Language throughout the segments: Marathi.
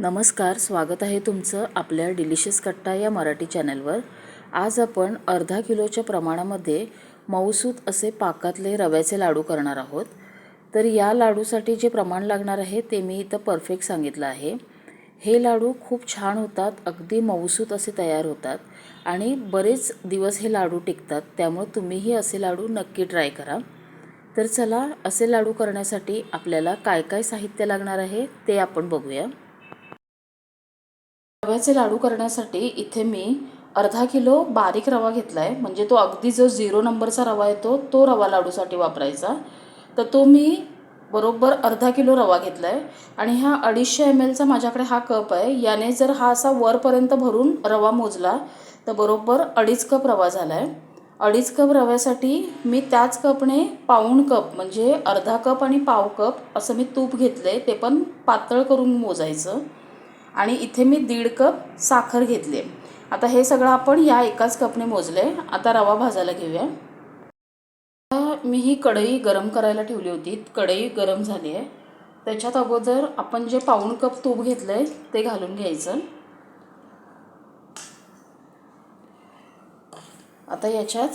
नमस्कार स्वागत आहे तुमचं आपल्या डिलिशियस कट्टा या मराठी चॅनलवर. आज आपण अर्धा किलोच्या प्रमाणामध्ये मऊसूत असे पाकातले रव्याचे लाडू करणार आहोत. तर या लाडूसाठी जे प्रमाण लागणार आहे ते मी इथं परफेक्ट सांगितलं आहे. हे लाडू खूप छान होतात अगदी मऊसूत असे तयार होतात आणि बरेच दिवस हे लाडू टिकतात त्यामुळे तुम्हीही असे लाडू नक्की ट्राय करा. तर चला असे लाडू करण्यासाठी आपल्याला काय काय साहित्य लागणार आहे ते आपण बघूया. रव्याचे लाडू करण्यासाठी इथे मी अर्धा किलो बारीक रवा घेतला आहे म्हणजे तो अगदी जो झिरो नंबरचा रवा येतो तो रवा लाडूसाठी वापरायचा. तर तो मी बरोबर अर्धा किलो रवा घेतला आहे आणि हा अडीचशे एम एलचा माझ्याकडे हा कप आहे. याने जर हा असा वरपर्यंत भरून रवा मोजला तर बरोबर अडीच कप रवा झाला आहे अडीच कप रव्यासाठी मी त्याच कपने पाऊण कप म्हणजे अर्धा कप आणि पाव कप असं मी तूप घेतलं आहे ते पण पातळ करून मोजायचं. आणि इथे मी दीड कप साखर घेतली. आता हे सगळं आपण या एकाच कपने मोजले. आता रवा भाजायला घेऊया. आता मी ही कढई गरम करायला ठेवली होती. कढई गरम झाली आहे. त्याच्यात अगोदर आपण जे पाऊण कप तूप घेतलं आहे ते घालून घ्यायचं. आता याच्यात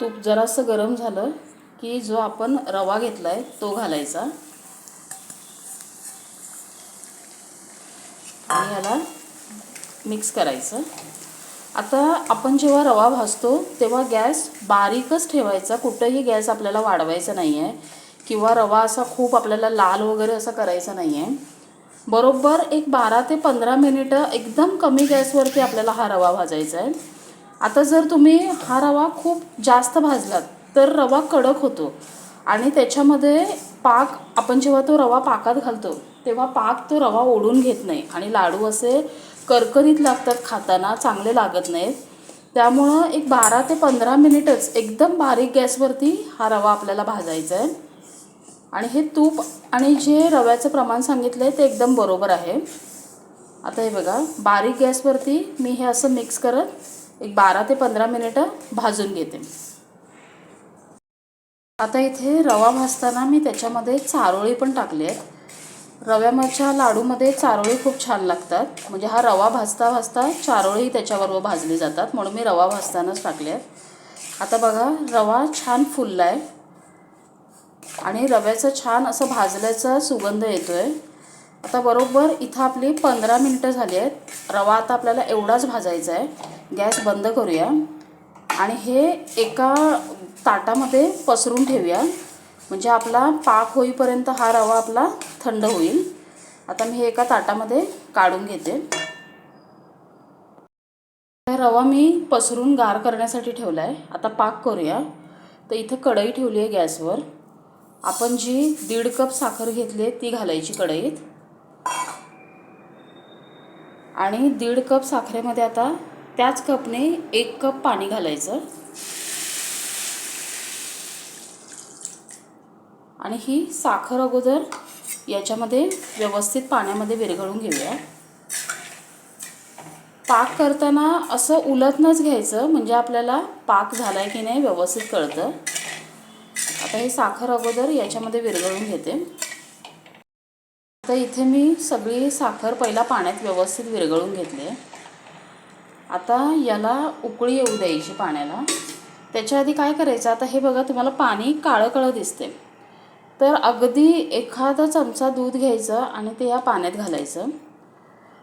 तूप जरासं गरम झालं की जो आपण रवा घेतला आहे तो घालायचा. ह्याला मिक्स करायचं. आता आपण जेव्हा रवा भाजतो तेव्हा गॅस बारीकच ठेवायचा. कुठंही गॅस आपल्याला वाढवायचा नाही आहे किंवा रवा असा खूप आपल्याला लाल वगैरे असा करायचा नाही आहे बरोबर एक बारा ते पंधरा मिनिटं एकदम कमी गॅसवरती आपल्याला हा रवा भाजायचा आहे. आता जर तुम्ही हा रवा खूप जास्त भाजलात तर रवा कडक होतो. आणि त्याच्यामध्ये पाक आपण जेव्हा तो रवा पाकात घालतो तेव्हा पाक तो रवा ओढून घेत नाही. आणि लाडू असे करकरीत लागतात खाताना चांगले लागत नाहीत. त्यामुळं एक बारा ते पंधरा मिनिटच एकदम बारीक गॅसवरती हा रवा आपल्याला भाजायचा आहे. आणि हे तूप आणि जे रव्याचं प्रमाण सांगितलं आहे ते एकदम बरोबर आहे. आता हे बघा बारीक गॅसवरती मी हे असं मिक्स करत एक बारा ते पंधरा मिनिटं भाजून घेते. आता इथे रवा भाजताना मी त्याच्यामध्ये चारोळी पण टाकली आहेत. रव्याच्या लाडूमध्ये चारोळी खूप छान लागतात. म्हणजे हा रवा भाजता भाजता चारोळी त्याच्याबरोबर भाजली जातात. म्हणून मी रवा भाजतानाच टाकले आहेत आता बघा रवा छान फुलला आहे आणि रव्याचं छान असं भाजल्याचा सुगंध येतो आहे आता बरोबर इथं आपली पंधरा मिनटं झाली आहेत. रवा आता आपल्याला एवढाच भाजायचा आहे. गॅस बंद करूया. आणि हे एका ताटामध्ये पसरून ठेवूया. म्हणजे आपला पाक होईपर्यंत हा रवा आपला थंड होईल. आता मी हे एका ताटामध्ये काढून घेते. रवा मी पसरून गार करण्यासाठी ठेवला आहे आता पाक करूया. तर इथं कढई ठेवली आहे गॅसवर. आपण जी दीड कप साखर घेतली आहे ती घालायची कढईत. आणि दीड कप साखरेमध्ये आता त्याच कपने एक कप पाणी घालायचं. आणि ही साखर अगोदर याच्यामध्ये व्यवस्थित पाण्यामध्ये विरघळून घेऊया. पाक करताना असं उलटनंच घ्यायचं म्हणजे आपल्याला पाक झाला आहे की नाही व्यवस्थित कळतं. आता हे साखर अगोदर याच्यामध्ये विरघळून घेते. आता इथे मी सगळी साखर पहिला पाण्यात व्यवस्थित विरघळून घेतली. आता याला उकळी येऊ द्यायची पाण्याला. त्याच्या आधी काय करायचं? आता हे बघा तुम्हाला पाणी काळं काळं दिसते तर अगदी एखादा चमचा दूध घ्यायचं आणि ते या पाण्यात घालायचं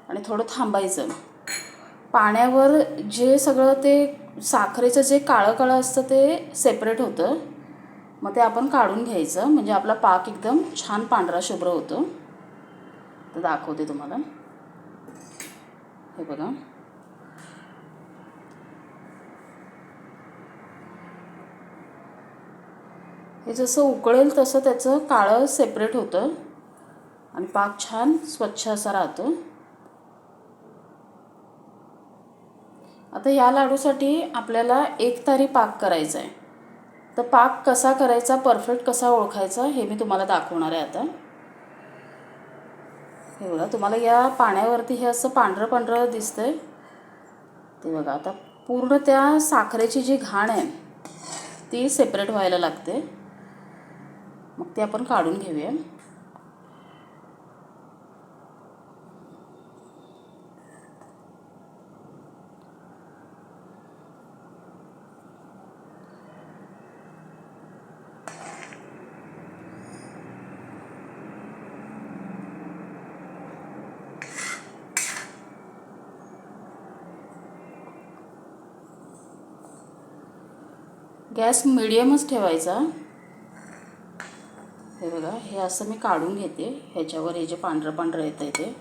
आणि थोडं थांबायचं. पाण्यावर जे सगळं ते साखरेचं जे काळं काळं असतं ते सेपरेट होतं. मग ते आपण काढून घ्यायचं. म्हणजे आपला पाक एकदम छान पांढरा शुभ्र होतो. तर दाखवते तुम्हाला. हे बघा. हे जसं उकळेल तसं त्याचं काळं सेपरेट होतं. आणि पाक छान स्वच्छ असा राहतो. आता या लाडूसाठी आपल्याला एक तारी पाक करायचा आहे तर पाक कसा करायचा परफेक्ट कसा ओळखायचा हे मी तुम्हाला दाखवणार आहे आता. हे बघा तुम्हाला या पाण्यावरती हे असं पांढरं पांढरं दिसतंय. ते बघा आता पूर्ण त्या साखरेची जी घाण आहे ती सेपरेट व्हायला लागते. मग ते आपण काढून घेऊया. गॅस मिडियमच ठेवायचा. बघा हे असं मी काढून घेते. ह्याच्यावर हे जे पांढरं पांढरं येतं आहे ते.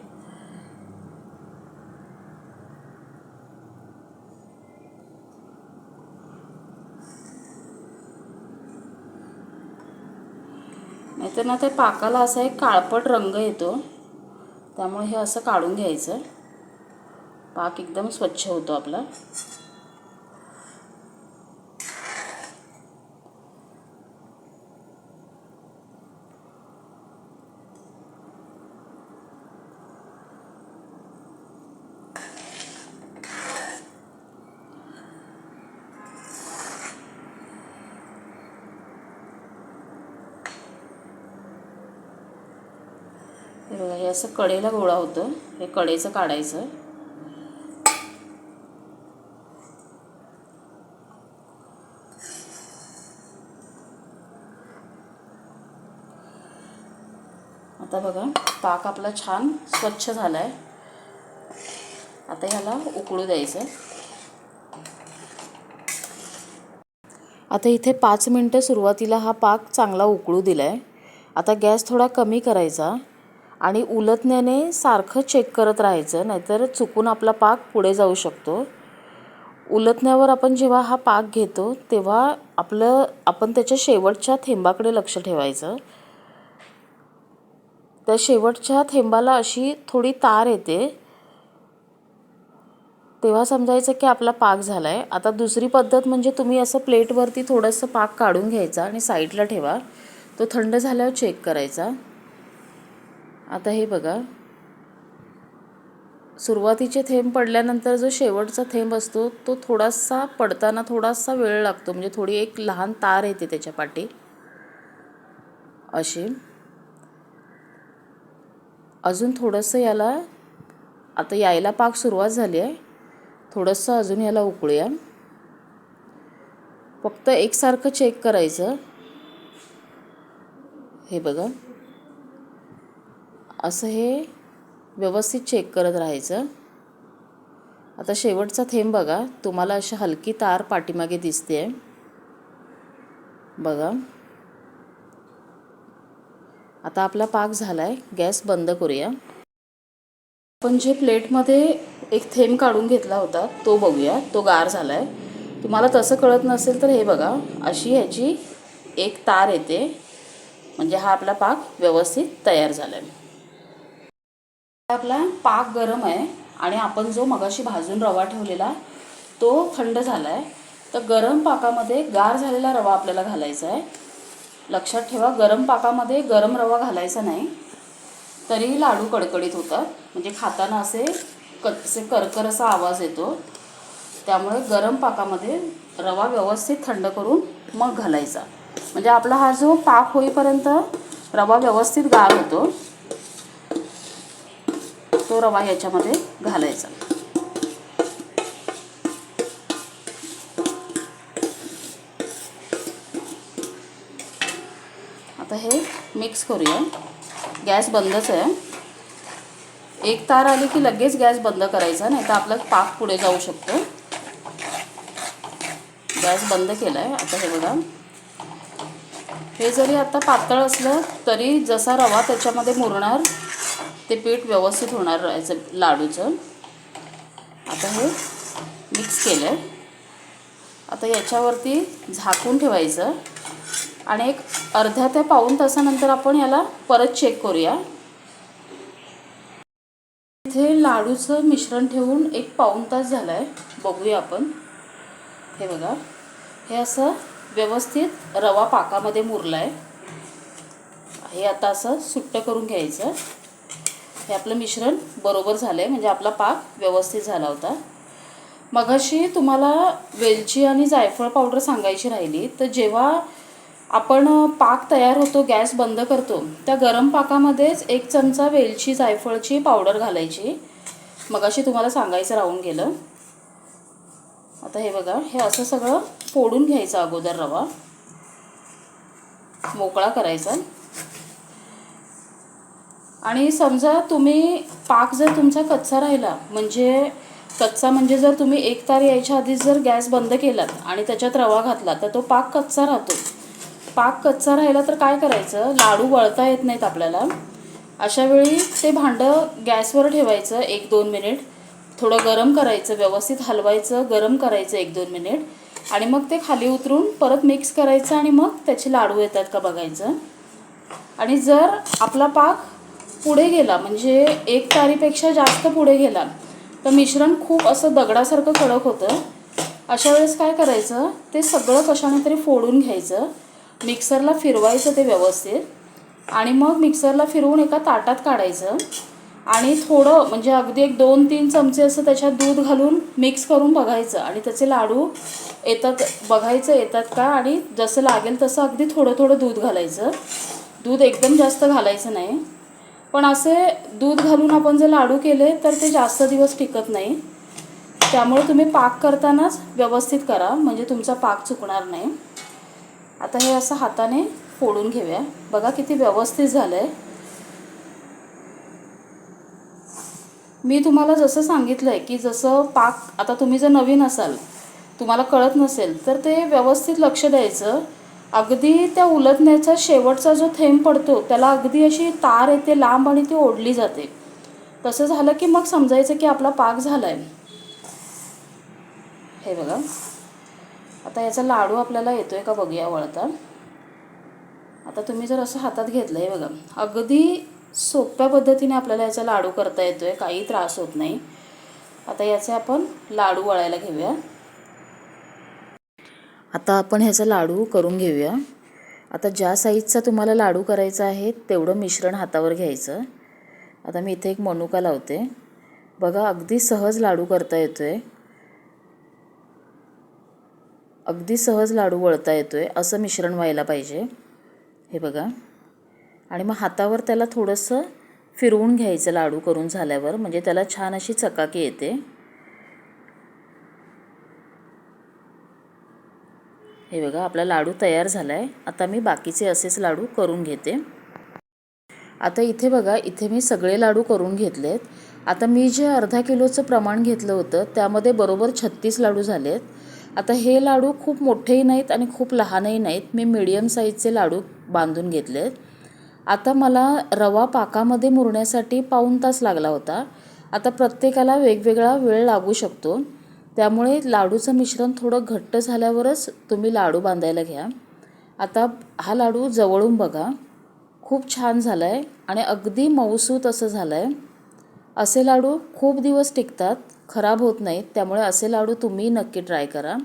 नाहीतर ना ते पाकाला असा एक काळपट रंग येतो. त्यामुळे हे असं काढून घ्यायचं. पाक एकदम स्वच्छ होतो आपला. बघा हे असं कडेला गोळा होतं. हे कडेचं काढायचं. आता बघा पाक आपला छान स्वच्छ झाला आहे आता ह्याला उकळू द्यायचं. आता इथे पाच मिनटं सुरुवातीला हा पाक चांगला उकळू दिला आहे आता गॅस थोडा कमी करायचा. आणि उलतण्याने सारखं चेक करत राहायचं नाहीतर चुकून आपला पाक पुढे जाऊ शकतो. उलतण्यावर आपण जेव्हा हा पाक घेतो तेव्हा आपलं आपण त्याच्या शेवटच्या थेंबाकडे लक्ष ठेवायचं. त्या शेवटच्या थेंबाला अशी थोडी तार येते. तेव्हा समजायचं की आपला पाक झाला आहे आता दुसरी पद्धत म्हणजे तुम्ही असं प्लेटवरती थोडंसं पाक काढून घ्यायचा आणि साईडला ठेवा. तो थंड झाल्यावर चेक करायचा. आता हे बघा. सुरुवातीचे थेंब पडल्यानंतर जो शेवटचा थेंब असतो तो थोडासा पडताना थोडासा वेळ लागतो. म्हणजे थोडी एक लहान तार येते त्याच्या पाठी. अशी. अजून थोडंसं याला आता यायला पाक सुरुवात झाली आहे. थोडंसं अजून याला उकळूया. फक्त एकसारखं चेक करायचं. हे बघा. असं हे व्यवस्थित चेक करत राहायचं. आता शेवटचा थेंब बघा. तुम्हाला अशी हलकी तार पाठीमागे दिसते आहे बघा. आता आपला पाक झाला आहे गॅस बंद करूया. आपण जे प्लेटमध्ये एक थेंब काढून घेतला होता तो बघूया. तो गार झाला आहे तुम्हाला तसं कळत नसेल तर हे बघा. अशी ह्याची एक तार येते. म्हणजे हा आपला पाक व्यवस्थित तयार झाला आहे आपला पाक गरम आहे आणि आपण जो मगाशी भाजून रवा ठेवलेला तो थंड झाला आहे तर गरम पाकामध्ये गार झालेला रवा आपल्याला घालायचा आहे. लक्षात ठेवा गरम पाकामध्ये गरम रवा घालायचा नाही. तरीही लाडू कडकडीत होतात. म्हणजे खाताना असे कच्चे करकर असा आवाज येतो. त्यामुळे गरम पाकामध्ये रवा व्यवस्थित थंड करून मग घालायचा. म्हणजे आपला हा जो पाक होईपर्यंत रवा व्यवस्थित गार होतो. तो रवा याच्यामध्ये घालायचा. आता हे मिक्स करूया. गॅस बंदच आहे. एक तार आली की लगेच गॅस बंद करायचा नाही तर आपला पाक पुढे जाऊ शकतो. गॅस बंद केला आहे आता हे बघा. हे जरी आता पातळ असलं तरी जसा रवा त्याच्यामध्ये मुरणार ते पीठ व्यवस्थित होणार याचं लाडूचं. आता हे मिक्स केलं आहे आता याच्यावरती झाकून ठेवायचं. आणि एक अर्ध्या ते पाऊण तासानंतर आपण याला परत चेक करूया. इथे लाडूचं मिश्रण ठेवून एक पाऊण तास झाला आहे बघूया आपण. हे बघा. हे असं व्यवस्थित रवा पाकामध्ये मुरला आहे हे आता असं सुट्ट करून घ्यायचं. हे आपलं मिश्रण बरोबर झालं आहे म्हणजे आपला पाक व्यवस्थित झाला होता. मगाशी तुम्हाला वेलची आणि जायफळ पावडर सांगायची राहिली तर जेव्हा आपण पाक तयार होतो गॅस बंद करतो त्या गरम पाकामध्येच एक चमचा वेलची जायफळची पावडर घालायची. मगाशी तुम्हाला सांगायचं राहून गेलं. आता हे बघा हे असं सगळं फोडून घ्यायचं अगोदर रवा. मोकळा करायचा. आणि समजा तुम्ही पाक जर तुमचा कच्चा राहिला म्हणजे कच्चा म्हणजे जर तुम्ही एक तार यायच्या आधीच जर गॅस बंद केलात आणि त्याच्यात रवा घातला तर तो पाक कच्चा राहतो. पाक कच्चा राहिला तर काय करायचं? लाडू वळता येत नाहीत आपल्याला. अशा वेळी ते भांडं गॅसवर ठेवायचं एक दोन मिनिट. थोडं गरम करायचं व्यवस्थित हलवायचं गरम करायचं एक दोन मिनिट. आणि मग ते खाली उतरून परत मिक्स करायचं आणि मग त्याचे लाडू येतात का बघायचं. आणि जर आपला पाक पुढे गेला म्हणजे एक तारीपेक्षा जास्त पुढे गेला तर मिश्रण खूप असं दगडासारखं कडक होतं. अशा वेळेस काय करायचं ते सगळं कशाने तरी फोडून घ्यायचं मिक्सरला फिरवायचं ते व्यवस्थित आणि मग मिक्सरला फिरवून एका ताटात काढायचं आणि थोडं म्हणजे अगदी एक दोन तीन चमचे असं त्याच्यात दूध घालून मिक्स करून बघायचं आणि त्याचे लाडू येतात बघायचं येतात का आणि जसं लागेल तसं अगदी थोडं थोडं दूध घालायचं. दूध एकदम जास्त घालायचं नाही. पण असे दूध घालून आपण जर लाडू केले तर ते जास्त दिवस टिकत नाही. त्यामुळे तुम्ही पाक करतानाच व्यवस्थित करा म्हणजे तुमचा पाक चुकणार नाही. आता हे असं हाताने फोडून घेऊया. बघा किती व्यवस्थित झालं आहे मी तुम्हाला जसं सांगितलं आहे की जसं पाक आता तुम्ही जर नवीन असाल तुम्हाला कळत नसेल तर ते व्यवस्थित लक्ष द्यायचं. अगदी त्या उलटण्याचा शेवटचा जो थेंब पडतो त्याला अगदी अशी तार येते लांब आणि ती ओढली जाते. तसं झालं की मग समजायचं की आपला पाक झाला आहे हे बघा. आता याचा लाडू आपल्याला येतो आहे का बघूया वळता. आता तुम्ही जर असं हातात घेतलं आहे बघा. अगदी सोप्या पद्धतीने आपल्याला याचा लाडू करता येतो आहे काही त्रास होत नाही. आता याचे आपण लाडू वळायला घेऊया. आता आपण ह्याचा लाडू करून घेऊया. आता ज्या साईजचा तुम्हाला लाडू करायचा आहे तेवढं मिश्रण हातावर घ्यायचं. आता मी इथे एक मनुका लावते. बघा अगदी सहज लाडू करता येतो आहे अगदी सहज लाडू वळता येतो आहे असं मिश्रण व्हायला पाहिजे. हे बघा. आणि मग हातावर त्याला थोडंसं फिरवून घ्यायचं लाडू करून झाल्यावर. म्हणजे त्याला छान अशी चकाकी येते. हे बघा आपला लाडू तयार झाला आहे आता मी बाकीचे असेच लाडू करून घेते. आता इथे बघा इथे मी सगळे लाडू करून घेतलेत. आता मी जे अर्धा किलोचं प्रमाण घेतलं होतं त्यामध्ये बरोबर छत्तीस लाडू झालेत. आता हे लाडू खूप मोठेही नाहीत आणि खूप लहानही नाहीत. मी मिडियम साईजचे लाडू बांधून घेतलेत. आता मला रवा पाकामध्ये मुरण्यासाठी पाऊण तास लागला होता. आता प्रत्येकाला वेगवेगळा वेळ लागू शकतो. त्यामुळे लाडूचं मिश्रण थोडं घट्ट झाल्यावरच तुम्ही लाडू बांधायला घ्या. आता हा लाडू जवळून बघा. खूप छान झाला आहे आणि अगदी मऊसूत असं झालं आहे असे लाडू खूप दिवस टिकतात खराब होत नाहीत त्यामुळे असे लाडू तुम्ही नक्की ट्राय करा.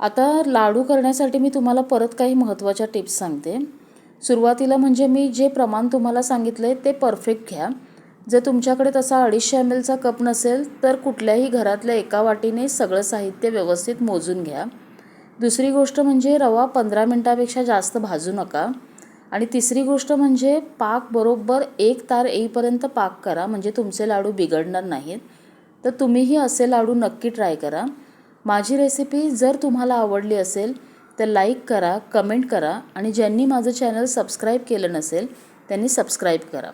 आता लाडू करण्यासाठी मी तुम्हाला परत काही महत्त्वाच्या टिप्स सांगते. सुरुवातीला म्हणजे मी जे प्रमाण तुम्हाला सांगितलं आहे ते परफेक्ट घ्या. जर तुमच्याकडे तसा अडीचशे एम एलचा कप नसेल तर कुठल्याही घरातल्या एका वाटीने सगळं साहित्य व्यवस्थित मोजून घ्या. दुसरी गोष्ट म्हणजे रवा पंधरा मिनटापेक्षा जास्त भाजू नका. आणि तिसरी गोष्ट म्हणजे पाक बरोबर एक तार येईपर्यंत पाक करा म्हणजे तुमचे लाडू बिघडणार नाहीत. तर तुम्हीही असे लाडू नक्की ट्राय करा. माझी रेसिपी जर तुम्हाला आवडली असेल तर लाईक करा कमेंट करा आणि ज्यांनी माझं चॅनल सबस्क्राईब केलं नसेल त्यांनी सबस्क्राईब करा.